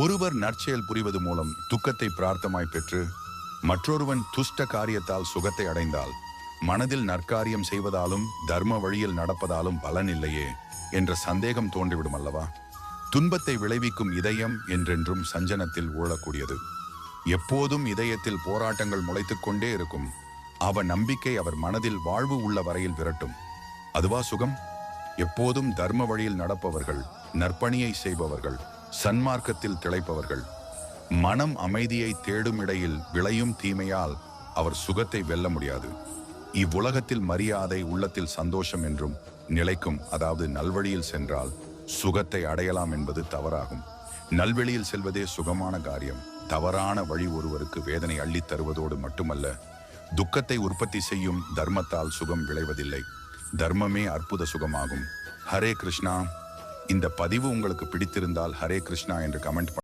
ஒருவர் நற்செயல் புரிவது மூலம் துக்கத்தை பிரார்த்தமாய் பெற்று மற்றொருவன் துஷ்ட காரியத்தால் சுகத்தை அடைந்தால் மனதில் நற்காரியம் செய்வதாலும் தர்ம வழியில் நடப்பதாலும் பலன் இல்லையே என்ற சந்தேகம் தோன்றிவிடும் அல்லவா? துன்பத்தை விளைவிக்கும் இதயம் என்றென்றும் சஞ்சனத்தில் ஊழக்கூடியது. எப்போதும் இதயத்தில் போராட்டங்கள் முளைத்துக்கொண்டே இருக்கும். அவ நம்பிக்கை அவர் மனதில் வாழ்வு உள்ள வரையில் விரட்டும். அதுவா சுகம்? எப்போதும் தர்ம வழியில் நடப்பவர்கள் நற்பணியை செய்பவர்கள். சன்மார்க்கத்தில் திளைப்பவர்கள். மனம் அமைதியை தேடும் இடையில் விளையும் தீமையால் அவர் சுகத்தை வெல்ல முடியாது. இவ்வுலகத்தில் மரியாதை உள்ளத்தில் சந்தோஷம் என்றும் நிலைக்கும் அதாவது நல்வழியில் சென்றால் சுகத்தை அடையலாம் என்பது தவறாகும். நல்வெளியில் செல்வதே சுகமான காரியம். தவறான வழி ஒருவருக்கு வேதனை அள்ளித் தருவதோடு மட்டுமல்ல துக்கத்தை உற்பத்தி செய்யும் தர்மத்தால் சுகம் விளைவதில்லை. தர்மமே அற்புத சுகமாகும். ஹரே கிருஷ்ணா. இந்த பதிவு உங்களுக்கு பிடித்திருந்தால் ஹரே கிருஷ்ணா என்று கமெண்ட்